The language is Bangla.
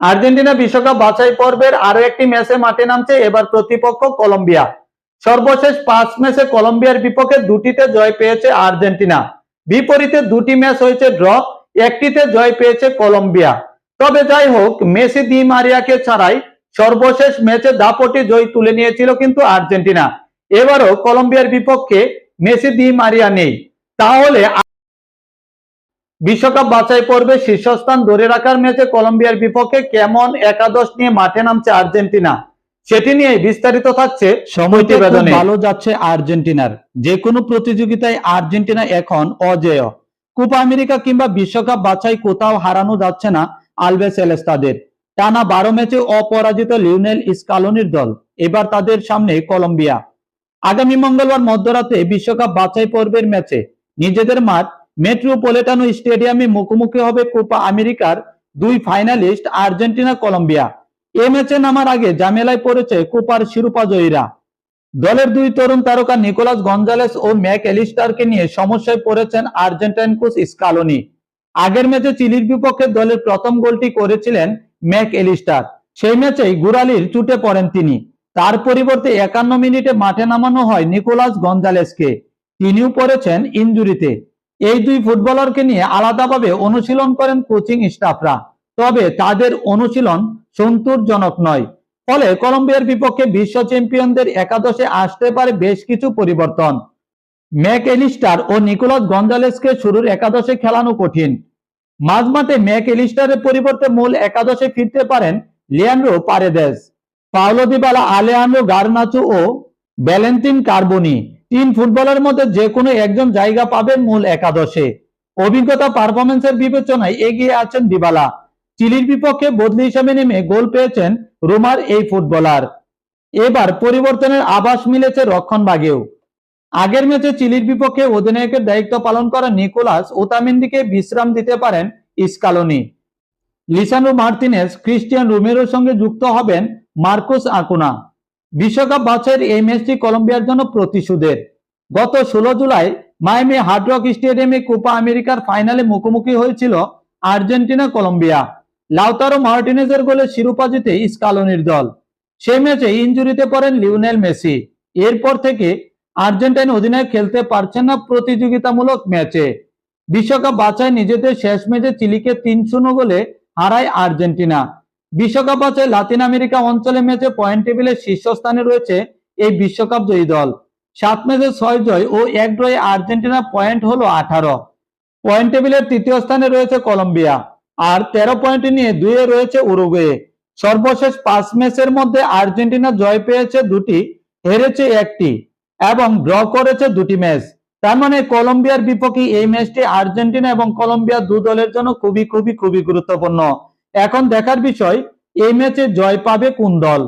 আর্জেন্টিনা বিশ্বকাপ বাছাই পর্বের আরও একটি ম্যাচে মাঠে নামছে এবার প্রতিপক্ষ কলম্বিয়া। সর্বশেষ পাঁচ ম্যাচে কলম্বিয়ার বিপক্ষে দুটিতে জয় পেয়েছে আর্জেন্টিনা। বিপরীতে দুটি ম্যাচ হয়েছে ড্র, একটিতে জয় পেয়েছে কলম্বিয়া। তবে যাই হোক, মেসি দি মারিয়াকে ছাড়াই সর্বশেষ ম্যাচে দাপটে জয় তুলে নিয়েছিল কিন্তু আর্জেন্টিনা। এবারও কলম্বিয়ার বিপক্ষে মেসি দি মারিয়া নেই। তাহলে বিশ্বকাপ বাছাই পর্বে শীর্ষস্থান ধরে রাখার ম্যাচে কলম্বিয়ার বিপক্ষে কেমন একাদশ নিয়ে মাঠে নামছে আর্জেন্টিনা? সেটি নিয়ে বিস্তারিত থাকছে সময়টি ভালো যাচ্ছে আর্জেন্টিনার। যে কোনো প্রতিযোগিতায় আর্জেন্টিনা এখন অজেয়। কোপা আমেরিকা কিংবা বিশ্বকাপ বাছাই কোথাও হারানো যাচ্ছে না আলভেস এলেস্তাদের। টানা বারো ম্যাচে অপরাজিত লিওনেল স্কালোনির দল এবার তাদের সামনে কলম্বিয়া। আগামী মঙ্গলবার মধ্যরাতে বিশ্বকাপ বাছাই পর্বের ম্যাচে নিজেদের মাঠ মেট্রোপলিটানো স্টেডিয়ামে মুখোমুখি হবে কোপা আমেরিকার দুই ফাইনালিস্ট আর্জেন্টিনা, কলম্বিয়া। এ ম্যাচে নামার আগে জামেলায় পড়েছে কোপার শিরোপা জয়ীরা। দলের দুই তরুণ তারকা নিকোলাস গঞ্জালেস ও ম্যাক এলিস্টারকে নিয়ে সমস্যায় পড়েছেন আর্জেন্টাইন কোচ স্কালোনি। আগের ম্যাচে চিলির বিপক্ষে দলের প্রথম গোলটি করেছিলেন ম্যাক এলিস্টার সেই ম্যাচেই গুরালির চুটে পড়েন তিনি। তার পরিবর্তে একান্ন মিনিটে মাঠে নামানো হয় নিকোলাস গঞ্জালেসকে। তিনিও পড়েছেন ইনজুরিতে। এই দুই ফুটবলারকে নিয়ে আলাদাভাবে অনুশীলন করেন কোচিং স্টাফরা। তবে তাদের অনুশীলন সন্তোষজনক নয়। ফলে কলম্বিয়ার বিপক্ষে বিশ্ব চ্যাম্পিয়নদের একাদশে আসতে পারে বেশ কিছু পরিবর্তন। ম্যাক এলিস্টার ও নিকোলাস গঞ্জালেসকে শুরুর একাদশে খেলানো কঠিন। মাঝমাঠে ম্যাক এলিস্টারের পরিবর্তে মূল একাদশে ফিরতে পারেন Leandro Paredes, Paulo Dybala Alejandro Garnacho ও ভ্যালেন্টিন কার্বনি। তিন ফুটবলের মধ্যে যে কোনো একজন জায়গা পাবেন মূল একাদশে। অভিজ্ঞতা পারফরমেন্সের বিবেচনায় এগিয়ে আছেন দিবালা। চিলির বিপক্ষে বদলি হিসেবে নেমে গোল পেয়েছেন রোমার এই ফুটবলার। এবার পরিবর্তনের আভাস মিলেছে রক্ষণভাগেও আগের ম্যাচে চিলির বিপক্ষে অধিনায়কের দায়িত্ব পালন করা নিকোলাস ওতামেন্দিকে বিশ্রাম দিতে পারেন ইস্কালোনি। লিসানো মার্টিনেস ক্রিস্টিয়ান রোমেরোর সঙ্গে যুক্ত হবেন মার্কোস আকুনা। বিশ্বকাপ বাছাইয়ের এই ম্যাচটি কলম্বিয়ার জন্য প্রতিশোধের। গত ষোলো জুলাই মায়ামি হার্ডরক স্টেডিয়ামে কোপা আমেরিকার ফাইনালে মুখোমুখি হয়েছিল আর্জেন্টিনা, কলম্বিয়া। লাউতারো মার্টিনেজের গোলে শিরোপা জিতে স্কালোনির দল। সে ম্যাচে ইঞ্জুরিতে পড়েন লিওনেল মেসি। এরপর থেকে আর্জেন্টাইন অধিনায়ক খেলতে পারছেন না প্রতিযোগিতামূলক ম্যাচে। বিশ্বকাপ বাছাই নিজেদের শেষ ম্যাচে চিলিকে তিন শূন্য গোলে হারায় আর্জেন্টিনা। বিশ্বকাপ আছে, লাতিন আমেরিকা অঞ্চলে ম্যাচে পয়েন্ট টেবিলের শীর্ষস্থানে রয়েছে এই বিশ্বকাপ জয়ী দল। সাত ম্যাচে ছয় জয় ও এক ড্রয়ে আর্জেন্টিনা পয়েন্ট হলো আঠারো। পয়েন্ট টেবিলের তৃতীয় স্থানে রয়েছে কলম্বিয়া আর তেরো পয়েন্ট নিয়ে দুয়ে রয়েছে উরুগুয়ে। সর্বশেষ পাঁচ ম্যাচের মধ্যে আর্জেন্টিনা জয় পেয়েছে দুটি, হেরেছে একটি এবং ড্র করেছে দুটি ম্যাচ। তার মানে কলম্বিয়ার বিপক্ষে এই ম্যাচটি আর্জেন্টিনা এবং কলম্বিয়া দু দলের জন্য খুবই খুবই খুবই গুরুত্বপূর্ণ। এখন দেখার বিষয় এই ম্যাচে জয় পাবে কোন দল?